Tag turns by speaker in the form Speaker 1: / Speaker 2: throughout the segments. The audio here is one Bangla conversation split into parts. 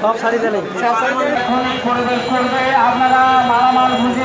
Speaker 1: সব শাড়ি দিলে।
Speaker 2: পরিবেশ করবে আপনারা মালামাল বুঝে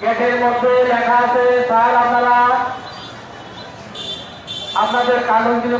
Speaker 2: গেটের মধ্যে লেখা আছে স্যার আপনারা আপনাদের কাগজগুলো